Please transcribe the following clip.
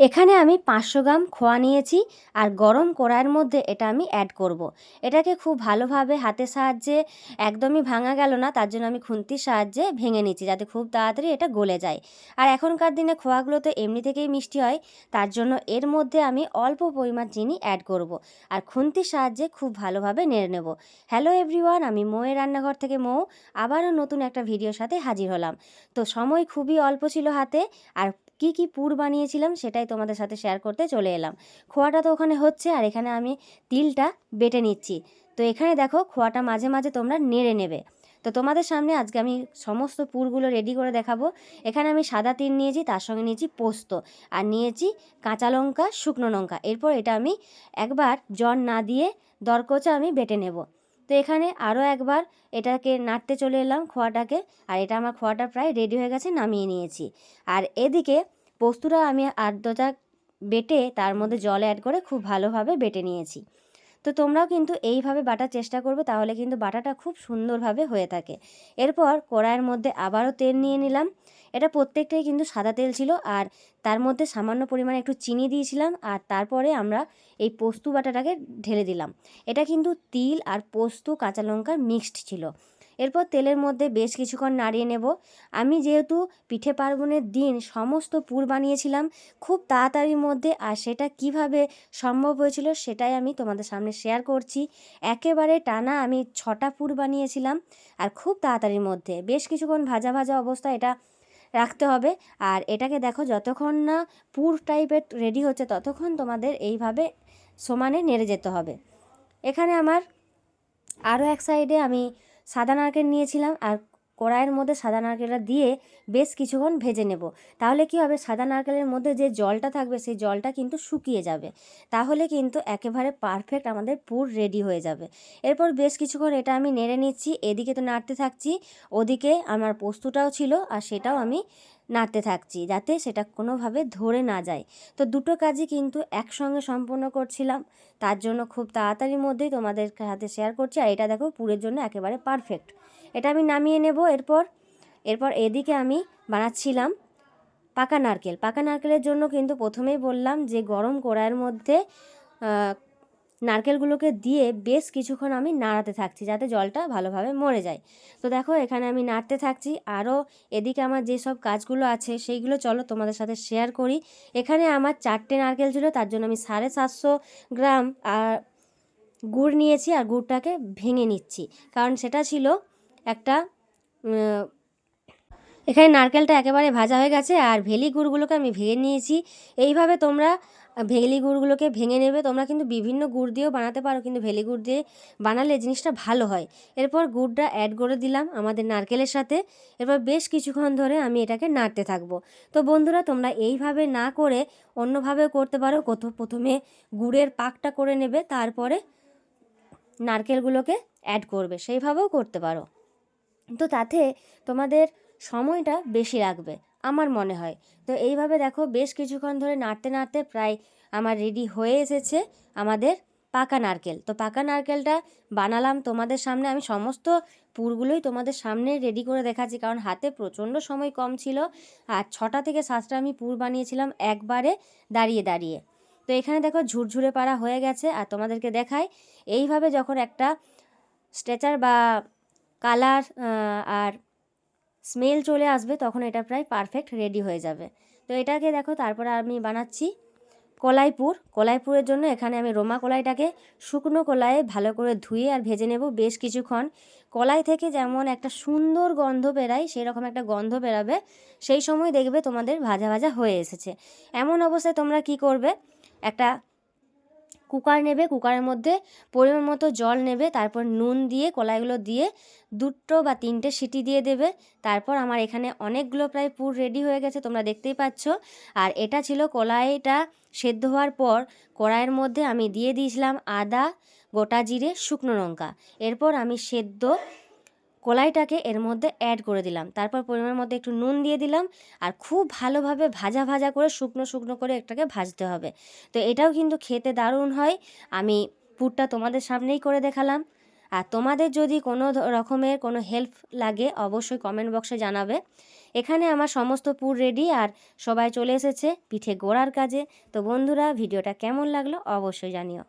এখানে আমি পাঁচশো গ্রাম খোয়া নিয়েছি আর গরম কড়াইয়ের মধ্যে এটা আমি অ্যাড করব। এটাকে খুব ভালোভাবে হাতের সাহায্যে একদমই ভাঙা গেল না, তার জন্য আমি খুন্তির সাহায্যে ভেঙে নিচ্ছি যাতে খুব তাড়াতাড়ি এটা গলে যায় আর এখনকার দিনে খোয়াগুলো তো এমনি থেকেই মিষ্টি হয়, তার জন্য এর মধ্যে আমি অল্প পরিমাণ চিনি অ্যাড করব। আর খুন্তির সাহায্যে খুব ভালোভাবে নেড়ে নেব হ্যালো এভরিওয়ান আমি মৌয়ের রান্নাঘর থেকে মৌ, আবারও নতুন একটা ভিডিওর সাথে হাজির হলাম তো সময় খুবই অল্প ছিল হাতে আর কি কি পুর বানিয়েছিলাম সেটাই তোমাদের সাথে শেয়ার করতে চলে এলাম। খোয়াটা তো ওখানে হচ্ছে আর এখানে আমি তিলটা বেটে নিচ্ছি। তো এখানে দেখো খোয়াটা মাঝে মাঝে তোমরা নেড়ে নেবে। তো তোমাদের সামনে আজকে আমি সমস্ত পুরগুলো রেডি করে দেখাবো। এখানে আমি সাদা তিল নিয়েছি, তার সঙ্গে নিয়েছি পোস্ত। আর নিয়েছি কাঁচা লঙ্কা, শুকনো লঙ্কা। এরপর এটা আমি একবার জল না দিয়ে দরকচা আমি বেটে নেব। তো এখানে আরও একবার এটাকে নাড়তে চলে এলাম খোয়াটাকে, আর এটা আমার খোয়াটা প্রায় রেডি হয়ে গেছে, নামিয়ে নিয়েছি। আর এদিকে পোস্তটা আমি আর্দ্রতা বেটে তার মধ্যে জল অ্যাড করে খুব ভালোভাবে বেটে নিয়েছি। তো তোমরাও কিন্তু এইভাবে বাটার চেষ্টা করবে, তাহলে কিন্তু বাটাটা খুব সুন্দরভাবে হয়ে থাকে। এরপর কড়াইয়ের মধ্যে আবারও তেল নিয়ে নিলাম। এটা প্রত্যেকটাই কিন্তু সাদা তেল ছিল আর তার মধ্যে সামান্য পরিমাণে একটু চিনি দিয়েছিলাম আর তারপরে আমরা এই পোস্ত বাটাটাকে ঢেলে দিলাম। এটা কিন্তু তিল আর পোস্ত কাঁচা লঙ্কার মিক্সড ছিল। এরপর তেলের মধ্যে বেশ কিছুক্ষণ নাড়িয়ে নেব। আমি যেহেতু পিঠে পার্বণের দিন সমস্ত পুর বানিয়েছিলাম, খুব তাড়াতাড়ির মধ্যে আর সেটা কীভাবে সম্ভব হয়েছিল সেটাই আমি তোমাদের সামনে শেয়ার করছি। একেবারে টানা আমি ছটা পুর বানিয়েছিলাম আর খুব তাড়াতাড়ির মধ্যে। বেশ কিছুক্ষণ ভাজা ভাজা অবস্থা এটা রাখতে হবে। আর এটাকে দেখো যতক্ষণ না পুর টাইপের রেডি হচ্ছে ততক্ষণ তোমাদের এইভাবে সমানে নেড়ে যেতে হবে। এখানে আমার আরও এক সাইডে আমি সাদা নারকেল নিয়েছিলাম আর কড়াইয়ের মধ্যে সাদা নারকেলটা দিয়ে বেশ কিছুক্ষণ ভেজে নেব। তাহলে কি হবে? সাদা নারকেলের মধ্যে যে জলটা থাকবে, সেই জলটা কিন্তু শুকিয়ে যাবে। তাহলে কিন্তু একেবারে পারফেক্ট আমাদের পুর রেডি হয়ে যাবে। এরপর বেশ কিছুক্ষণ এটা আমি নেড়ে নিচ্ছি। এদিকে তো নাড়তে থাকছি, ওদিকে আমার পোস্তটাও ছিল আর সেটাও আমি নাড়তে থাকছি, যাতে সেটা কোনোভাবে ধরে না যায়। তো দুটো কাজই কিন্তু একসঙ্গে সম্পন্ন করছিলাম। তার জন্য খুব তাড়াতাড়ির মধ্যেই তোমাদের হাতে শেয়ার করছি। আর এটা দেখো, পুরের জন্য একেবারে পারফেক্ট এটা আমি নামিয়ে নেব এরপর। এরপর এদিকে আমি বানাচ্ছিলাম পাকা নারকেল। পাকা নারকেলের জন্য কিন্তু প্রথমেই বললাম যে, গরম কড়াইয়ের মধ্যে নারকেলগুলোকে দিয়ে বেশ কিছুক্ষণ আমি নাড়াতে থাকছি যাতে জলটা ভালোভাবে মরে যায়। তো দেখো, এখানে আমি নাড়তে থাকছি। আরও এদিকে আমার যেসব কাজগুলো আছে, সেইগুলো চলো তোমাদের সাথে শেয়ার করি। এখানে আমার চারটে নারকেল ছিল, তার জন্য আমি সাড়ে সাতশো গ্রাম আর গুড় নিয়েছি আর গুড়টাকে ভেঙে নিচ্ছি। কারণ সেটা ছিল একটা এখানে নারকেলটা একেবারে ভাজা হয়ে গেছে আর ভেলি গুড়গুলোকে আমি ভেঙে নিয়েছি। এইভাবে তোমরা ভেলি গুড়গুলোকে ভেঙে নেবে। তোমরা কিন্তু বিভিন্ন গুড় দিয়েও বানাতে পারো, কিন্তু ভেলি গুড় দিয়ে বানালে জিনিসটা ভালো হয়। এরপর গুড়টা অ্যাড করে দিলাম আমাদের নারকেলের সাথে। এরপর বেশ কিছুক্ষণ ধরে আমি এটাকে নাড়তে থাকব। তো বন্ধুরা, তোমরা এইভাবে না করে অন্যভাবেও করতে পারো। কত প্রথমে গুড়ের পাকটা করে নেবে, তারপরে নারকেলগুলোকে অ্যাড করবে। সেইভাবেও করতে পারো। তো তাতে তোমাদের সময়টা বেশি লাগবে। আমার মনে হয়। তো এইভাবে দেখো বেশ কিছুক্ষণ ধরে নাড়তে নাড়তে প্রায় আমার রেডি হয়ে এসেছে আমাদের পাকা নারকেল। তো পাকা নারকেলটা বানালাম তোমাদের সামনে, আমি সমস্ত পুরগুলোই তোমাদের সামনে রেডি করে দেখাচ্ছি, কারণ হাতে প্রচণ্ড সময় কম ছিল। আর ছটা থেকে সাতটা আমি পুর বানিয়েছিলাম একবারে দাঁড়িয়ে দাঁড়িয়ে। তো এখানে দেখো ঝুরঝুরে পাড়া হয়ে গেছে, আর তোমাদেরকে দেখায় এইভাবে যখন একটা স্ট্রেচার বা কালার আর স্মেল চলে আসবে তখন এটা প্রায় পারফেক্ট রেডি হয়ে যাবে। তো এটাকে দেখো, তারপরে আমি বানাচ্ছি কলাইপুর। কলাইপুরের জন্য এখানে আমি রোমা কলাইটাকে শুকনো কলাইয়ে ভালো করে ধুয়ে আর ভেজে নেব বেশ কিছুক্ষণ। কলাই থেকে যেমন একটা সুন্দর গন্ধ বেরায়, সেরকম একটা গন্ধ বেরাবে, সেই সময় দেখবে তোমাদের ভাজা ভাজা হয়ে এসেছে। এমন অবস্থায় তোমরা কি করবে? একটা কুকার নেবে, কুকারের মধ্যে পরিমাণ মতো জল নেবে, তারপর নুন দিয়ে, কলাইগুলো দিয়ে দুটো বা তিনটে সিটি দিয়ে দেবে। তারপর আমার এখানে অনেকগুলো প্রায় পুর রেডি হয়ে গেছে, তোমরা দেখতেই পাচ্ছ। আর এটা ছিল কলাইটা সেদ্ধ হওয়ার পর কড়াইয়ের মধ্যে আমি দিয়ে দিয়েছিলাম আদা, গোটা জিরে, শুকনো লঙ্কা। এরপর আমি সেদ্ধ কলাইটাকে এর মধ্যে অ্যাড করে দিলাম। তারপর পরিমাণের মধ্যে একটু নুন দিয়ে দিলাম আর খুব ভালোভাবে ভাজা ভাজা করে শুকনো শুকনো করে একটাকে ভাজতে হবে। তো এটাও কিন্তু খেতে দারুণ হয়। আমি পুরটা তোমাদের সামনেই করে দেখালাম। আর তোমাদের যদি কোনো রকমের কোনো হেল্প লাগে, অবশ্যই কমেন্ট বক্সে জানাবে। এখানে আমার সমস্ত পুর রেডি আর সবাই চলে এসেছে পিঠে গোড়ার কাজে। তো বন্ধুরা, ভিডিওটা কেমন লাগল অবশ্যই জানিও।